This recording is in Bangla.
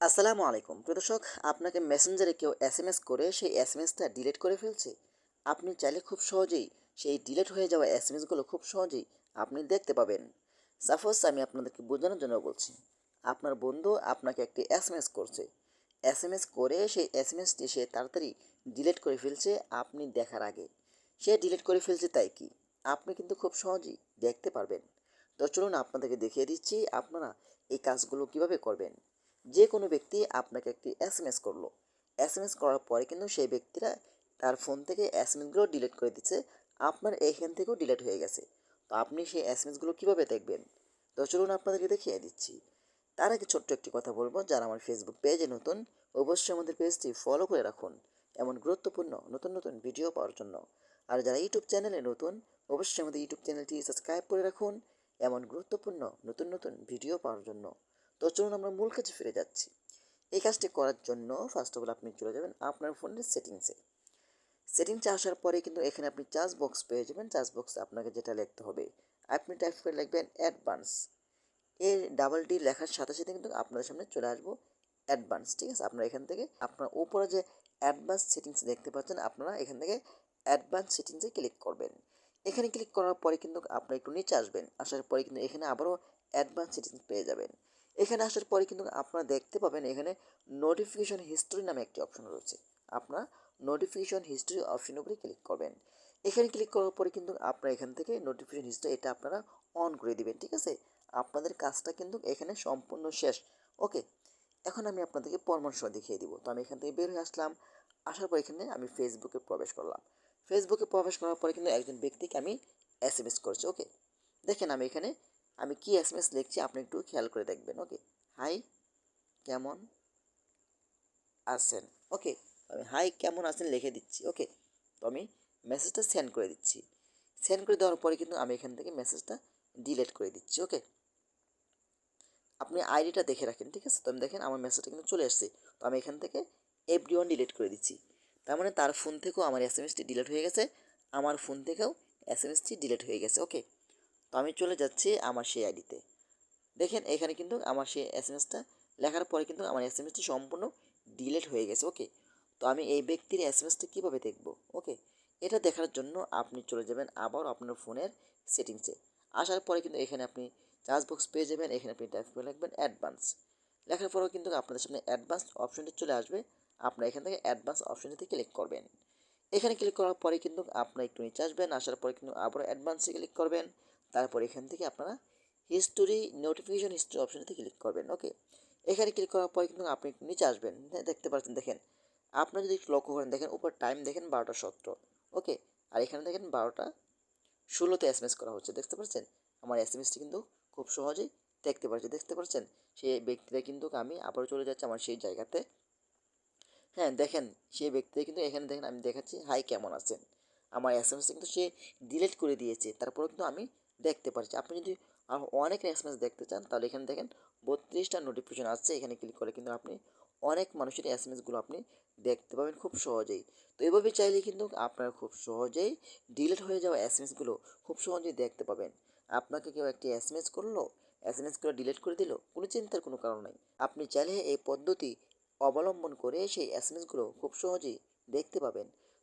আসসালামু আলাইকুম। প্রিয় দর্শক, আপনাকে মেসেঞ্জারে কেউ এস এম এস করে সেই এস এম এসটা ডিলিট করে ফেলছে। আপনি চাইলে খুব সহজেই সেই ডিলিট হয়ে যাওয়া এস এম এসগুলো খুব সহজেই আপনি দেখতে পাবেন। সাপোজ আমি আপনাদেরকে বোঝানোর জন্য বলছি। আপনার বন্ধু আপনাকে একটি এস এম এস করছে। এস এম এস করে সেই এস এম এসটি সে তাড়াতাড়ি ডিলিট করে ফেলছে আপনি দেখার আগে। সে ডিলিট করে ফেলছে তাই কি? আপনি কিন্তু খুব সহজেই দেখতে পারবেন। তো চলুন আপনাদেরকে দেখিয়ে দিচ্ছি আপনারা এই কাজগুলো কীভাবে করবেন। যে কোনো ব্যক্তি আপনাকে একটি এস এম এস করল। এস এম এস করার পরে কিন্তু সেই ব্যক্তিরা তার ফোন থেকে এস এম এসগুলো ডিলিট করে দিচ্ছে। আপনার এখান থেকেও ডিলিট হয়ে গেছে। তো আপনি সেই এস এম এসগুলো কীভাবে দেখবেন? তো চলুন আপনাদেরকে দেখিয়ে দিচ্ছি। তার আগে ছোট্ট একটি কথা বলব। যারা আমার ফেসবুক পেজে নতুন, অবশ্যই আমাদের পেজটি ফলো করে রাখুন। এমন গুরুত্বপূর্ণ নতুন নতুন ভিডিও পাওয়ার জন্য। আর যারা ইউটিউব চ্যানেলে নতুন, অবশ্যই আমাদের ইউটিউব চ্যানেলটি সাবস্ক্রাইব করে রাখুন। এমন গুরুত্বপূর্ণ নতুন নতুন ভিডিও পাওয়ার জন্য। তো চলুন আমরা মূল কাজে ফিরে যাচ্ছি। এই কাজটি করার জন্য ফার্স্ট অফ অল আপনি চলে যাবেন আপনার ফোনের সেটিংসে সেটিংসে আসার পরে কিন্তু এখানে আপনি চার্জ বক্স পেয়ে যাবেন। চার্জ বক্সে আপনাকে যেটা লিখতে হবে, আপনি টাইপ করে লিখবেন অ্যাডভান্স এর ডাবল ডি লেখার সাথে সাথে কিন্তু আপনাদের সামনে চলে আসব অ্যাডভান্স ঠিক আছে? আপনারা এখান থেকে আপনার উপরে যে অ্যাডভান্স সেটিংস দেখতে পাচ্ছেন, আপনারা এখান থেকে অ্যাডভান্স সেটিংসে ক্লিক করবেন। এখানে ক্লিক করার পরে কিন্তু আপনারা একটু নিচে আসবেন। আসার পরে কিন্তু এখানে আবারও অ্যাডভান্স সেটিংস পেয়ে যাবেন। এখানে আসার পরে কিন্তু আপনারা দেখতে পাবেন এখানে নোটিফিকেশন হিস্ট্রি নামে একটি অপশন রয়েছে। আপনারা নোটিফিকেশন হিস্ট্রি অপশনের উপরে ক্লিক করবেন। এখানে ক্লিক করার পরে কিন্তু আপনারা এখান থেকে নোটিফিকেশন হিস্ট্রি এটা আপনারা অন করে দিবেন, ঠিক আছে? আপনাদের কাজটা কিন্তু এখানে সম্পূর্ণ শেষ। ওকে এখন আমি আপনাদেরকে পরামর্শ দেখিয়ে দিব। তো আমি এখান থেকে বের হয়ে আসলাম। আসার পর এখানে আমি ফেসবুকে প্রবেশ করলাম। ফেসবুকে প্রবেশ করার পরে কিন্তু একজন ব্যক্তিকে আমি এস এম এস করছি। ওকে দেখেন আমি এখানে আমি কি এস এম এস লিখছি আপনি একটু খেয়াল করে দেখবেন ওকে হাই কেমন আছেন? ওকে আমি হাই কেমন আছেন লিখে দিচ্ছি ওকে তো আমি মেসেজটা সেন্ড করে দিচ্ছি। সেন্ড করে দেওয়ার পরে কিন্তু আমি এখান থেকে মেসেজটা ডিলেট করে দিচ্ছি ওকে আপনি আইডিটা দেখে রাখেন, ঠিক আছে? তো আমি দেখেন আমার মেসেজটা কিন্তু চলে আসছে। তো আমি এখান থেকে এভরি ওয়ান ডিলিট করে দিচ্ছি। তার মানে তার ফোন থেকেও আমার এস এম এসটি ডিলিট হয়ে গেছে, আমার ফোন থেকেও এস এম এসটি ডিলিট হয়ে গেছে ওকে তো আমি চলে যাচ্ছি আমার সেই আইডিতে। দেখেন, এখানে কিন্তু আমার সেই এস এম এসটা লেখার পরে কিন্তু আমার এস এম এসটি সম্পূর্ণ ডিলিট হয়ে গেছে, ওকে? তো আমি এই ব্যক্তির এস এম এসটা কীভাবে দেখব, ওকে? এটা দেখার জন্য আপনি চলে যাবেন আবার আপনার ফোনের সেটিংসে। আসার পরে কিন্তু এখানে আপনি চার্জ বক্স পেয়ে যাবেন, এখানে আপনি টাইপ করে লিখবেন অ্যাডভান্স। লেখার পরেও কিন্তু আপনাদের সামনে অ্যাডভান্স অপশনটি চলে আসবে, আপনার এখান থেকে অ্যাডভান্স অপশনটিতে ক্লিক করবেন। এখানে ক্লিক করার পরে কিন্তু আপনার একটু নিচে আসবেন, আসার পরে কিন্তু আবার অ্যাডভান্সে ক্লিক করবেন। তারপর এখান থেকে আপনারা হিস্টোরি নোটিফিকেশন হিস্টোরি অপশনটিতে ক্লিক করবেন ওকে এখানে ক্লিক করার পরে কিন্তু আপনি একটু নিচে আসবেন হ্যাঁ, দেখতে পাচ্ছেন দেখেন। আপনারা যদি একটু লক্ষ্য করেন দেখেন উপর টাইম দেখেন বারোটা সতেরো ওকে আর এখানে দেখেন বারোটা ষোলোতে এস এম এস করা হচ্ছে দেখতে পাচ্ছেন? আমার এস এম এসটি কিন্তু খুব সহজেই দেখতে পাচ্ছি দেখতে পাচ্ছেন? সেই ব্যক্তিরা কিন্তু আমি আবারও চলে যাচ্ছি আমার সেই জায়গাতে। হ্যাঁ দেখেন সেই ব্যক্তিরা কিন্তু এখানে দেখেন আমি দেখাচ্ছি হাই কেমন আছেন? আমার এস এম এস কিন্তু সে ডিলিট করে দিয়েছে তারপরেও কিন্তু আমি দেখতে পারছি। আপনি যদি আর অনেক এম দেখতে চান, তাহলে এখানে দেখেন বত্রিশটা নোটিফিকেশন আসছে। এখানে ক্লিক করে কিন্তু আপনি অনেক মানুষের এস এম এসগুলো আপনি দেখতে পাবেন খুব সহজেই। তো এভাবে চাইলে কিন্তু আপনারা খুব সহজেই ডিলিট হয়ে যাওয়া এস এম এসগুলো খুব সহজেই দেখতে পাবেন। আপনাকে কেউ একটি এস এম এস করল এস এম এস করে ডিলিট করে দিল, কোনো চিন্তার কোনো কারণ নেই। আপনি চাইলে এই পদ্ধতি অবলম্বন করে সেই এস এম এসগুলো খুব সহজেই দেখতে পাবেন।